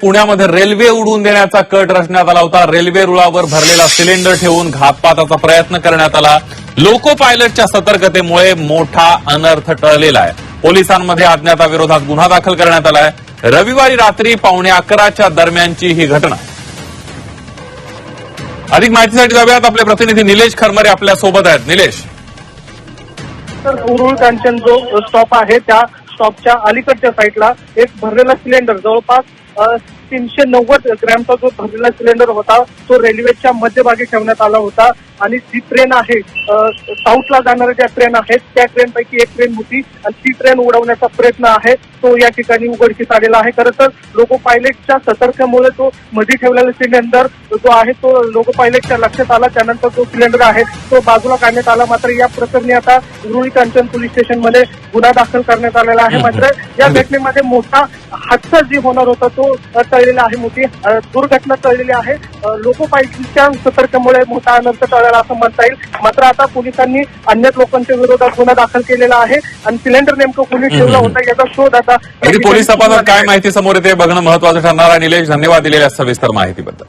पुण्यामध्ये रेल्वे उडवून देण्याचा कट रचण्यात आला होता. रेल्वे रुळावर भरलेला सिलेंडर ठेवून घातपाताचा प्रयत्न करण्यात आला. लोको पायलटच्या सतर्कतेमुळे मोठा अनर्थ टळलेला आहे. पोलिसांमध्ये अज्ञाताविरोधात गुन्हा दाखल करण्यात आलाय रविवारी रात्री पावणे अकराच्या दरम्यानची ही घटना. अधिक माहितीसाठी जाऊयात. आपले प्रतिनिधी निलेश खरमरे आपल्यासोबत आहेत. निलेश. तर उरुळ कांचन जो स्टॉप आहे. त्या स्टॉपच्या अलीकडच्या साईडला एक भरलेला सिलेंडर जवळपास तीनशे नव्वद ग्रॅमचा जो भरलेला सिलेंडर होता तो रेल्वेच्या मध्यभागी ठेवण्यात आला होता. आणि जी ट्रेन आहे साऊथला जाणाऱ्या ज्या ट्रेन आहेत त्या ट्रेनपैकी एक ट्रेन होती. आणि ती ट्रेन उडवण्याचा प्रयत्न आहे. तो या ठिकाणी उघडकीस आलेला आहे. खरं तर लोको पायलटच्या सतर्कमुळे तो मध्ये ठेवलेला सिलेंडर जो आहे तो लोको पायलटच्या लक्षात आला. त्यानंतर जो सिलेंडर आहे तो बाजूला काढण्यात आला. मात्र या प्रकरणी आता रुळी कांचन पोलीस स्टेशनमध्ये गुन्हा दाखल करण्यात आलेला आहे. मात्र या घटनेमध्ये मोठा हादसा जी होणार होता तो टळलेला आहे मोठी दुर्घटना टळलेली आहे. अ, लोको पायलटच्या सतर्कमुळे मोठा अनर्थ टळलेला असं म्हणता येईल. मात्र आता पोलिसांनी अन्य लोकांच्या विरोधात गुन्हा दाखल केलेला आहे आणि सिलेंडर नेमकं कुणी ठेवला होता याचा शोध आता पोलीस तपासात काय. माहिती समोर येते बघणं महत्वाचं ठरणार आहे. निलेश धन्यवाद दिलेल्या सविस्तर माहितीबद्दल.